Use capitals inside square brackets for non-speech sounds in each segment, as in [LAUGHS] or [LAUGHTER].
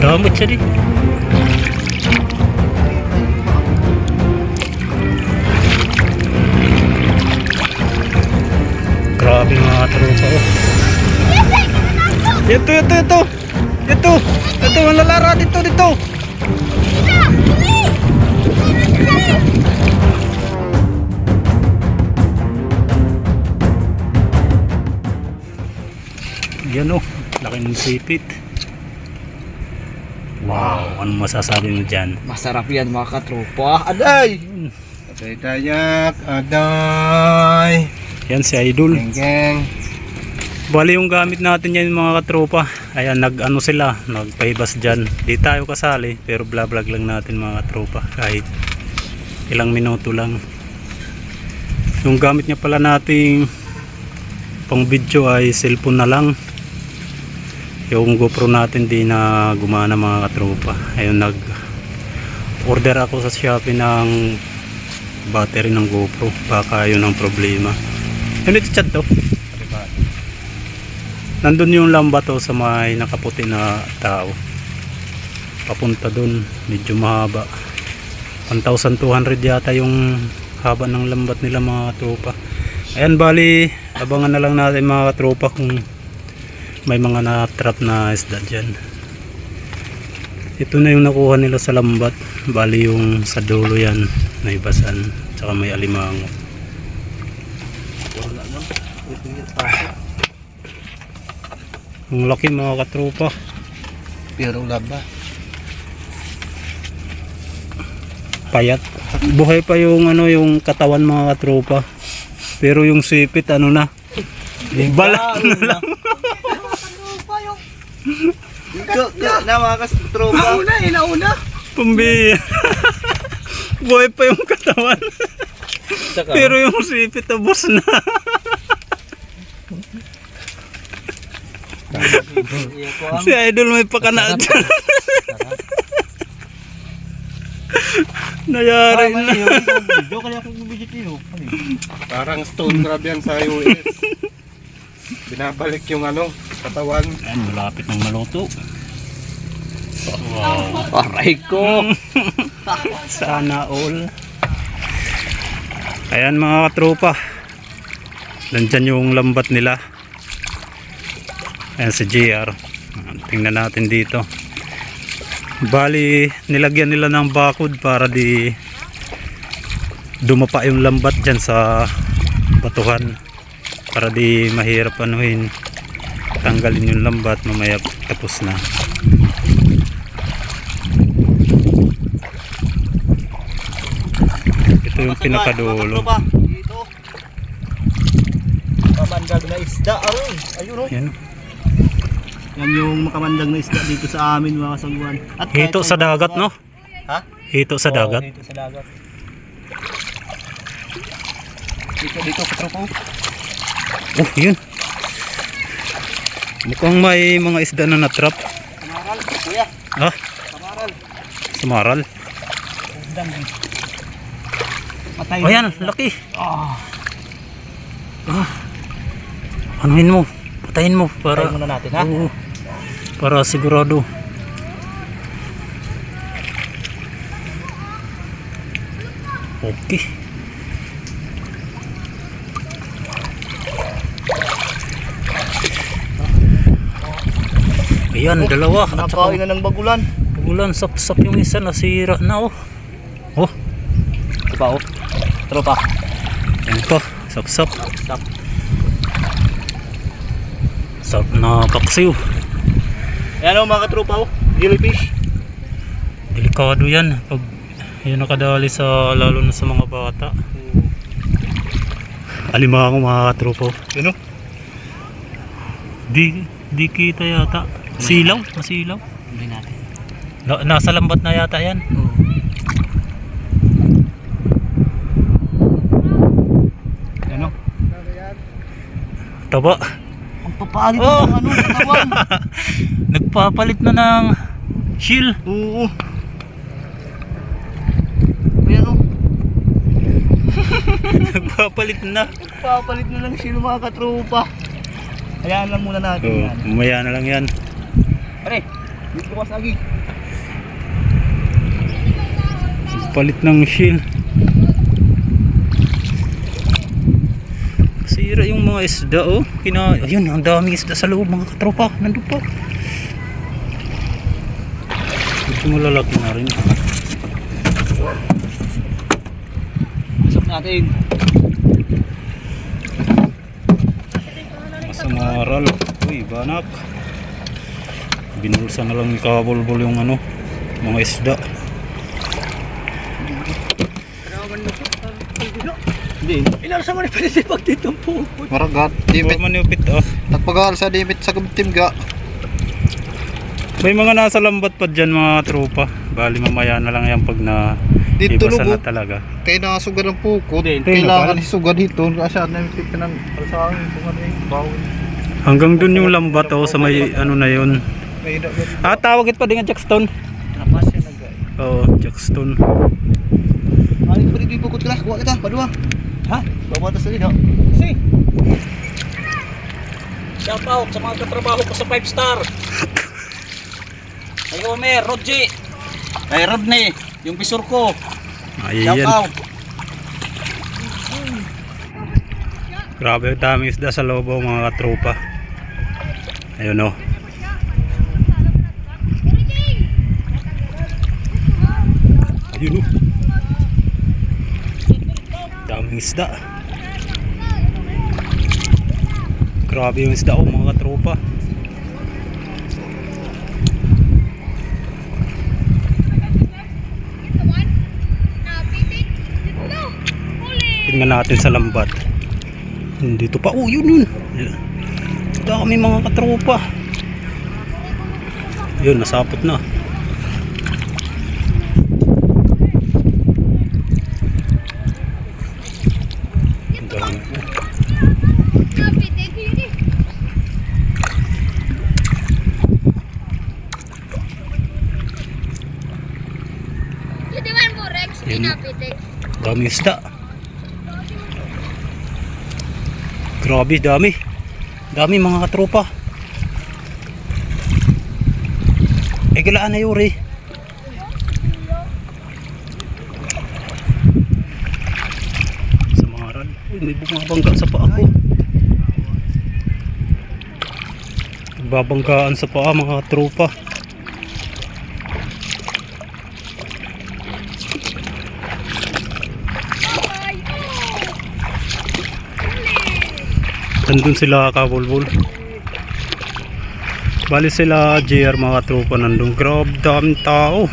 Damot siya din. Grabe mga tropa oh. Ito, ito, ito. Ito. Ito, ang lalara dito, dito. Yan oh, laki ng sipit. Wow, ano masasabi mo dyan? Masarap yan mga katropa. Aday! Patay dayak, aday, Yan si Idol. geng Bali yung gamit natin yan mga katropa. Ayan, nag ano sila, nagpahibas dyan. Di tayo kasali, pero bla vlog lang natin mga katropa. Kahit ilang minuto lang. Yung gamit niya pala nating pang video ay cellphone na lang. Yung GoPro natin di na gumana mga katropa. Ayun, nag order ako sa Shopee ng battery ng GoPro. Baka yun ang problema. Ano ito chat to? Nandun yung lamba to sa may nakaputi na tao. Papunta dun, medyo mahaba. 1,200 yata yung haba ng lambat nila mga tropa. Ayan bali, abangan na lang natin mga tropa kung may mga na-trap na isda dyan. Ito na yung nakuha nila sa lambat. Bali yung sa dulo yan, may basan, tsaka may alimango. Ang laki mga katropa. Pero laba. payat. Buhay pa yung ano yung katawan mga katropa. Pero yung sipit ano na. Balat na lang. [LAUGHS] Dito, na mga katropa. Nauna eh, nauna. Pambi. [LAUGHS] Buhay pa yung katawan. Pero yung sipit abos na. si Idol may pakana dyan. Nayari na. Nyo. Parang stone crab yan sa US. [LAUGHS] Binabalik yung ano, katawan. Ayan, malapit ng maluto. Wow. Aray ko. [LAUGHS] Sana all. Ayan mga katropa. Nandyan yung lambat nila. Ayan si JR. Tingnan natin dito. Bali, nilagyan nila ng bakod para di dumapa yung lambat dyan sa batuhan. Para di mahirap anuhin. Tanggalin yung lambat mamaya tapos na. Ito yung pinakadulo. Makamandag na isda. Aroy. Ayun o. Yan. Yan yung makamandag na isda dito sa amin mga kasangguan. Hito sa dagat, no? Ha? Hito sa dagat. dito sa dagat. Dito, dito, katropa. Oh, yun. Mukhang may mga isda na natrap. Kamaral, kuya. Kamaral. sumaral. Isdang. Patay. Oh, yan, laki. Ah. Anuhin mo. Patayin mo para Try muna natin ha. Oo. para sigurado. Okay. Ayan, dalawa. At saka Nakain na ng bagulan. ulan, sapsap yung isa, nasira na oh. Oh, Tropa oh. Tropa. yan pa, sapsap. Stop. Sap na paksiw. Ayan o mga katropa oh. Jellyfish. Delikado yan pag yun nakadali sa lalo na sa mga bata. Alimango mga katropo. Yun o. Di di kita yata. Silaw, masilaw. Hindi natin. Na, nasa lambat na yata yan. Ano? Taba. Ang papalit Oh! ng ano, katawan. [LAUGHS] Nagpapalit na ng shield. Oo. Ayan o. [LAUGHS] [LAUGHS] Nagpapalit na. Papalit na lang sila mga katropa. Hayaan lang muna natin So, yan. umaya na lang yan. Pare, ko lagi. Palit ng shield. Sira yung mga isda oh. Kina ayun, ang daming isda sa loob mga katropa. Nandun pa. Ito malalaki na rin. Pasok natin. Masamaral. Uy, banak. Binulsa na lang ni kabulbul yung ano, mga isda. Mo ni pwede si pag dito po. Maragat. Di Dimit. maniupit oh. Nagpagal sa dimit sa gumtim ga. May mga nasa lambat pa dyan mga tropa. Bali mamaya na lang yan pag na Dito lugo. na talaga. Kaya nakasugad ang pukot. Kailangan isugad dito. Kasi at namin pipinan. Kalsangin. Kung ano yung bawal. Hanggang dun yung lambat oh, sa may ano na yun. Ah, tawag ito pa din nga Jackstone. Trapas yan nag Oo, Jackstone. Ay, pwede di bukod ka. Kuha kita. Padua. Ha? Bawa ta sa dito. Si. Shout out sa mga katrabaho ko sa 5 star. [LAUGHS] Ay, Omer, Rodji. Ay, Rodney. Yung bisur ko. Shout Ayan. out. Grabe, daming isda sa loob oh, mga katropa. Ayun oh. Ayun oh. Daming isda. Grabe yung isda oh mga katropa. Tingnan natin sa lambat. Dito pa. Oh, yun yun. Dami mga katropa. Yun, nasapot na. Ang dami. Yun. Dami isda. Grabe, dami. Dami mga katropa. Eh, galaan na yuri. Sa. Uy, may bumabangga sa paa ko. Nagbabanggaan sa paa mga tropa. Nandun sila kabulbul. Bali sila JR mga tropa nandun. Grabe daming tao.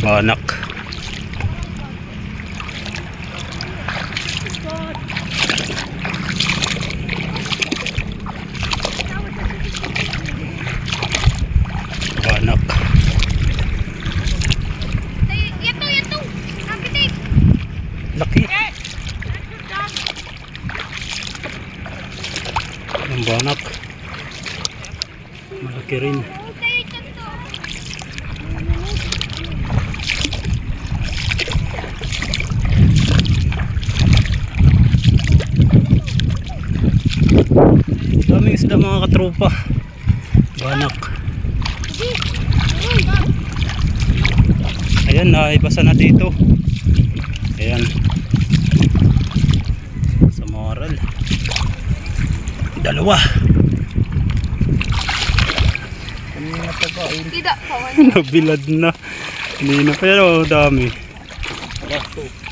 Banak. Laki. Ang banak. Malaki rin. Daming isda mga katropa. Banak. Ayan, naibasa na dito. Ayan. Sa moral. Dalawa. Tidak, kawan. Nabilad na. Hindi na pero dami. Papatupad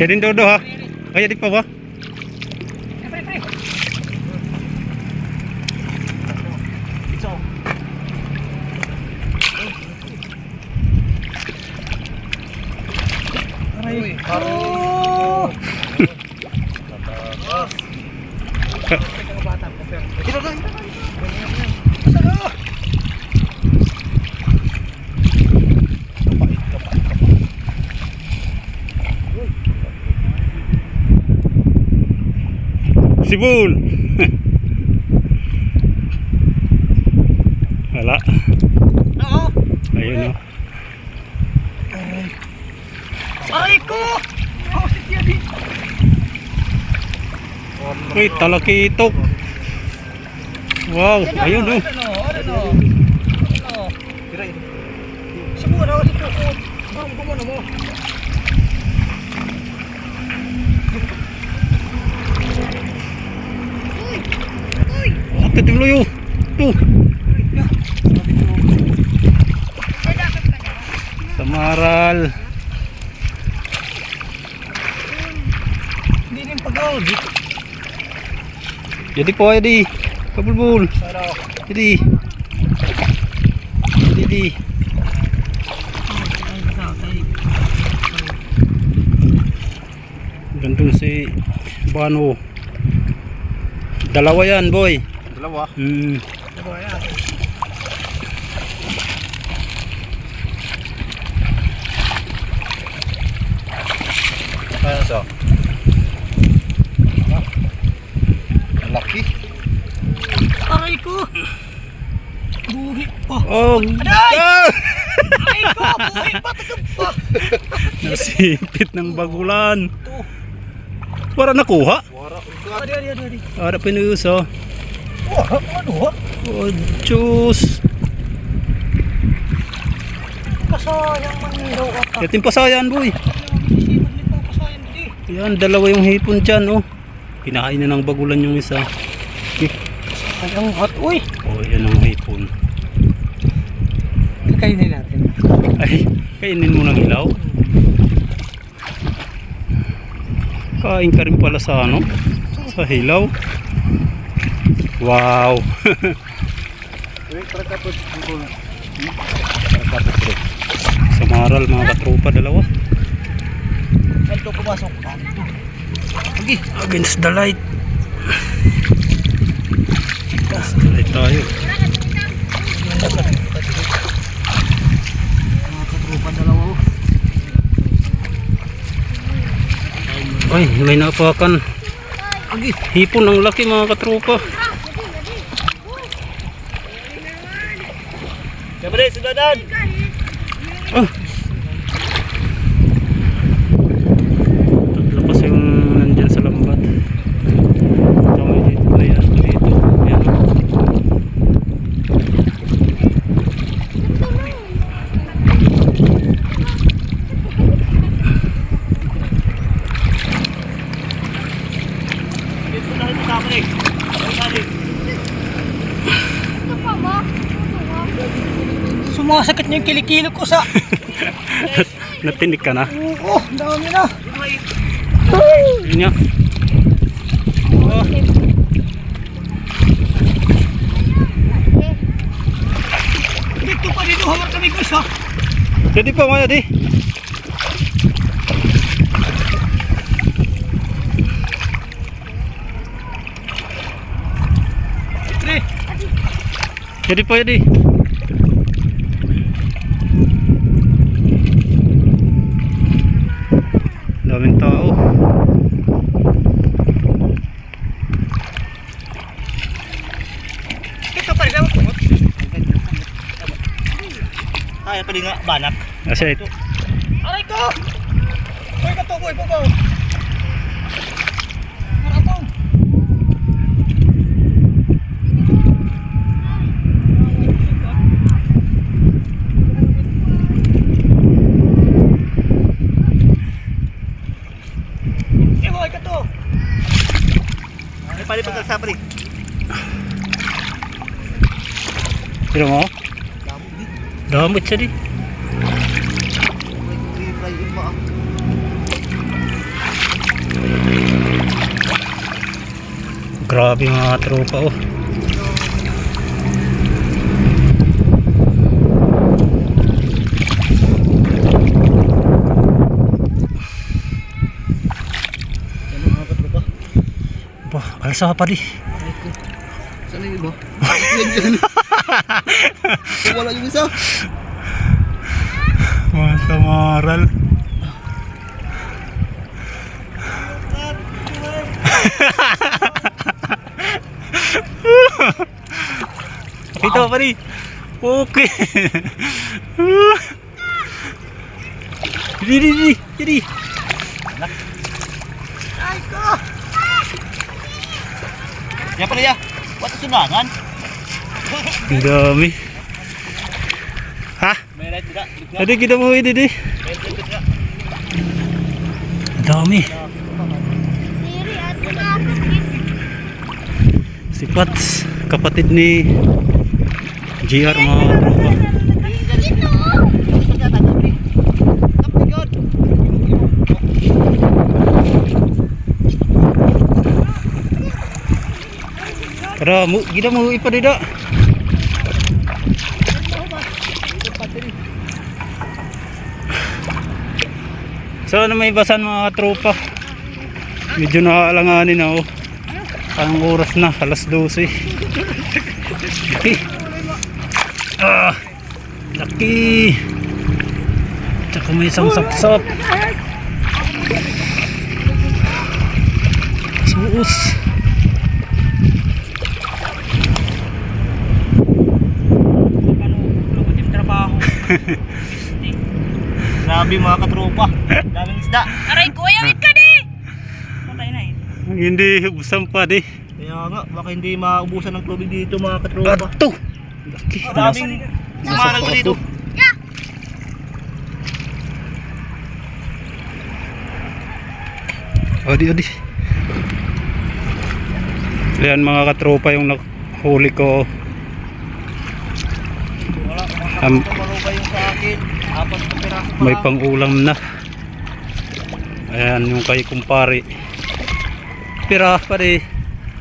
Kaya din dodo ha. Kaya di pa ba? Sibul. [LAUGHS] Wala. Oo. Ayun oh. Aray ko! Oh. Uy, talakitok. Wow, ayun oh. Ano, ano, ano. Tira yun. Siguro na kasi ko. Bang ko mo. Ate tuloy oh. Tu. Samaral. Hindi rin pag-out. Jadi po jadi. Kabulbul. Jadi. Jadi. Gandun si Bano. Dalawa yan, boy. Dalawa. Hmm. Dalawa yan. Ano so? Laki. Aray ko! Buhi pa. Oh, Aday! ah! Aray ko! Buhi pa! Tagab pa! Nasipit ng bagulan. Para nakuha. Para pinuso. Ano? Oh, juice. Kasayang man daw ka. Yatin pa sayan, boy. Kasayang. Yan, dalawa yung hipon dyan, oh. Kinakain na ng bagulan yung isa. Ang hot. Uy! Oh, yan ang hipon. Kainin natin. Ay, kainin mo ng ilaw. Kain ka rin pala sa ano? Sa hilaw. Wow. sa maral mga katropa dalawa. Saan to pumasok? Lagi. Against the light. Against the light tayo. Katrupa. Ay, may napakan. Lagi. Hipon ang laki mga katropa. United. Sumasakit niya yung kilikilo ko sa... [LAUGHS] Natinig ka na. Oo, dami na. Yun nga. Oh, Dito pa dito, hawak kami ko sa... Jadi pa maya di. Jadi pa di. Daming tao. Ito pa rin ako tungot. Kaya pa rin nga, banak. Kasi ito. Aray ko! Boy ka to, boy, boy, boy. Maratong. Eh, boy ka to. Ay, pali pagkaksa pa rin. Pero mo? Damot siya di. Grabe mga tropa oh. Bah, alsa pa di. Saan yung iba? [LAUGHS] [LAUGHS] Wala yung isa. Masa maral. [LAUGHS] Ito pa rin. Okay. [LAUGHS] Diri, diri, diri. Ay ko. Ya pala ya. Wala sunangan. Ang dami. Ha? May right tidak. Adi kita mo ini di. Ang dami. Siri at mga Si Pats, kapatid ni GR mga tropa. Ito! Tara, mu, kita mo So ano may basan mga tropa? Medyo nakaalanganin na oh. Anong oras na? Alas 12. Laki. Ah, laki. Tsaka may isang sapsap. Suus. [LAUGHS] Grabe mga katropa. Daming isda. Aray ko, ayawit ka di! Patay na eh. Hindi usang pa di. Kaya nga, baka hindi maubusan ng tubig dito mga katropa. Ato. Laki. Daming sumarang pa dito. Odi, odi. Yan mga katropa yung nahuli ko. Wala, Am- Kumaruba yung sa akin. Apat na piraso pa May pangulam na. Ayan yung kay kumpare. Pira pa rin.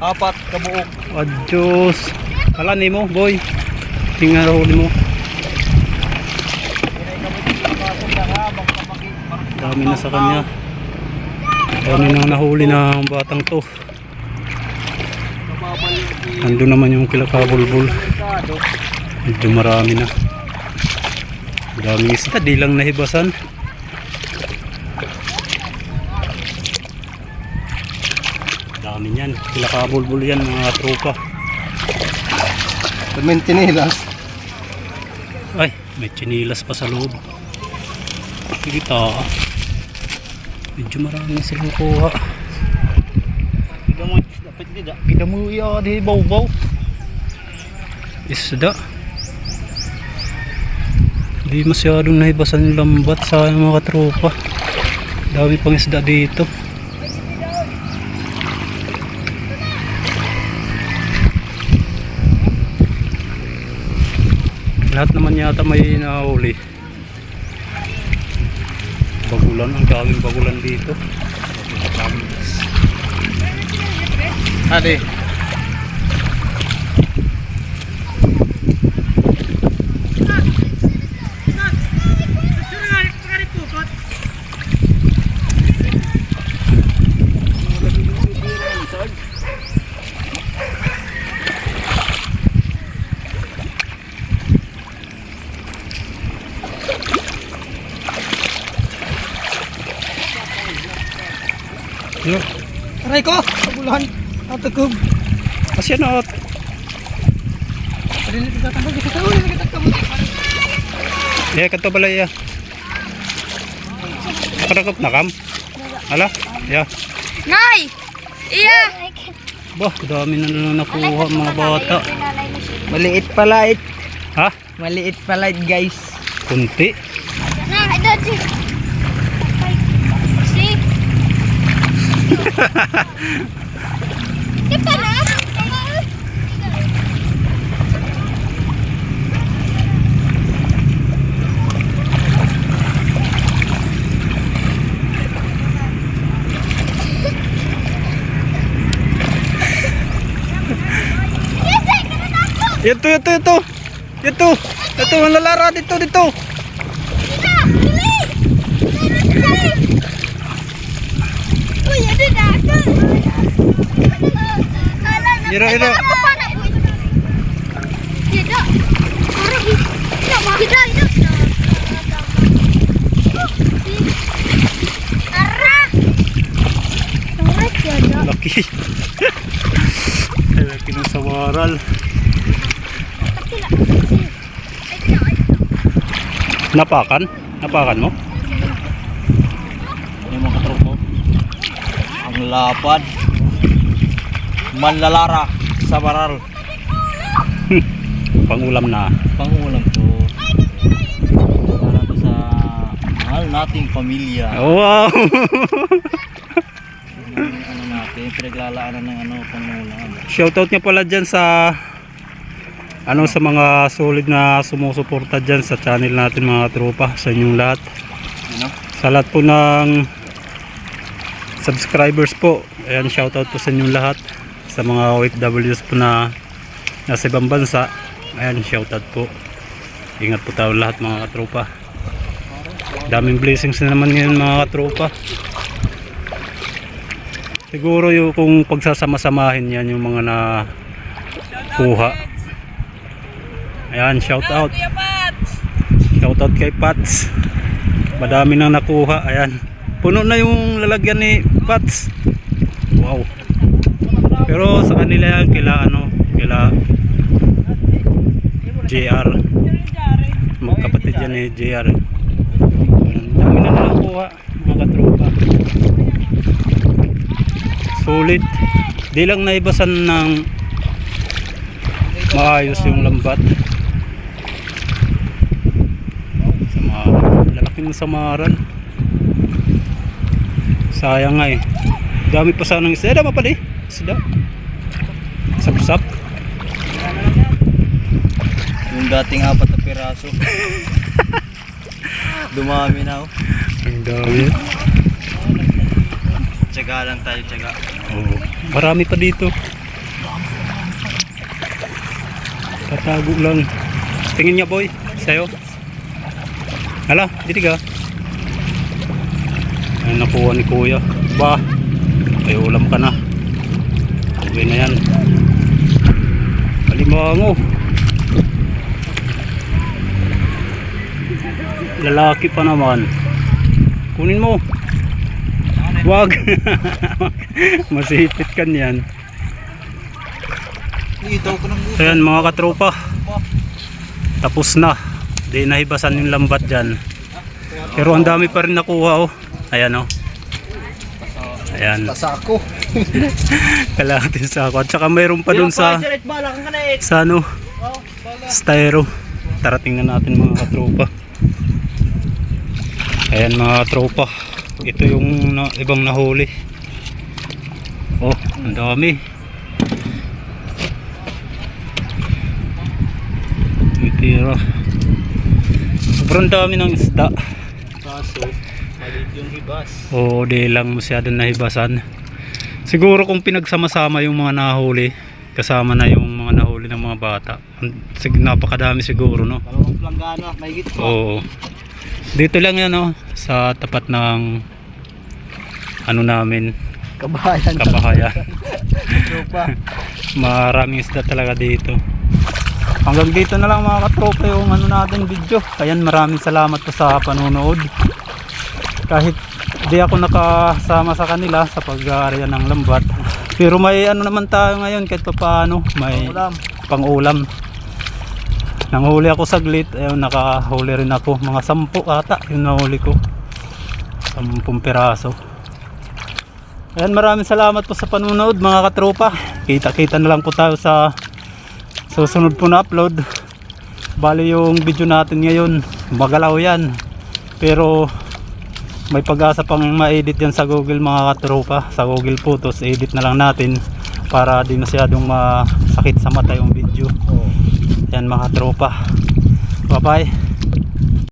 Apat kabuok. Adios. Kala ni mo, boy. Tingnan huli mo. Dami na sa kanya. Dami nang nahuli na ang batang to. Nandun naman yung kilakabulbul. Medyo marami na. Daming isda, di lang nahibasan. Dami niyan. Kilakabulbul yan mga tropa. Kaming tinilas. Ay, may chinilas pa sa loob. Kita. Medyo marami silang kuha. Kita mo, iya di baw-baw. Isda. Hindi masyadong nahibasan yung lambat sa mga tropa. Dami pang isda dito. Lahat naman yata may nahuli. Bagulan, ang daming bagulan dito. Adi. Yo, Aray ko! Kabulahan. Ano, na. Kita sa ulo. Kita sa ulo. Ya. Nakadakop na kam? Ala, ya. Nay! Iya! Bah, dami na lang nakuha mga bata. Maliit pala it. Ha? Maliit pala it guys. Kunti. Na, ito, si. [LAUGHS] Na? Ito, ito, ito. Ito. Ito, ang lalara dito, dito. Uy, ada dah. Ira, Iro, iro. Laki. Laki ng sawaral. Napakan? Napakan mo? Ano yung mga katropo. Ang lapad. Manlalara sa baral. [LAUGHS] Pangulam na. Pangulam to. Para to sa mahal nating pamilya. Wow! Ano natin, pinaglalaanan ng ano, pangulam. Shoutout nga pala dyan sa ano sa mga solid na sumusuporta dyan sa channel natin mga tropa sa inyong lahat. Ano? Sa lahat po ng subscribers po. Ayan, shoutout po sa inyong lahat. Sa mga OFWs po na nasa ibang bansa. Ayan, shoutout po. Ingat po tayo lahat mga katropa. Daming blessings na naman ngayon mga katropa. Siguro yung kung pagsasama-samahin yan yung mga na kuha. Ayan, shout out. Shout out kay Pats. Madami nang nakuha. Ayan. Puno na yung lalagyan ni Pats. Wow. Pero sa kanila yan, kila ano, kila JR. Magkapatid yan ni JR. Dami na nakuha mga katropa. Sulit. Di lang naibasan ng maayos yung lambat. Samaran. Lalaking samaran. Sayang nga eh. Dami pa sanang isda. Dama pa di. Isda. Sapsap. Yung dating apat na piraso. [LAUGHS] Dumami na oh. Ang dami. Tsaga lang tayo, tsaga. Oo. Marami pa dito. Tatago lang. Tingin niya boy. Sa'yo. Hala, dito ka. Ayan, nakuha ni kuya. Ba, may ulam ka na. Uwi na yan. Alimango. Lalaki pa naman. Kunin mo. Wag. [LAUGHS] Masipit kan yan. So yan mga katropa. Tapos na. Di nahibasan yung lambat dyan. Pero ang dami pa rin nakuha oh. Ayan oh. Ayan. Kasako. [LAUGHS] Kalahatin sa ako. At saka mayroon pa dun sa sa ano styro. Tara tingnan natin mga katropa. Ayan mga katropa. Ito yung na, ibang nahuli. Oh, ang dami. May tira. Sobrang dami ng isda. Kaso, maliit yung hibas. Oo, di lang masyadong nahibasan. Siguro kung pinagsama-sama yung mga nahuli, kasama na yung mga nahuli ng mga bata. Sig napakadami siguro, no? Dalawang planggana, may git pa. Oo. Dito lang yan, no? Sa tapat ng ano namin, kabahayan. [LAUGHS] Tropa. Maraming isda talaga dito. Hanggang dito na lang mga katropa yung ano natin video. Ayan, maraming salamat po sa panonood. Kahit di ako nakasama sa kanila sa pag-aarya ng lambat. Pero may ano naman tayo ngayon kahit pa paano. May Ulam. pang-ulam. Nanghuli ako saglit. Ayun, nakahuli rin ako. Mga sampu ata yung nahuli ko. Sampung piraso. Ayan, maraming salamat po sa panunood mga katropa. Kita-kita na lang po tayo sa susunod po na upload. Bali yung video natin ngayon, magalaw yan. Pero may pag-asa pang ma-edit yan sa Google mga katropa. Sa Google Photos, edit na lang natin para di masyadong masakit sa mata yung video. Yan mga tropa. Bye bye.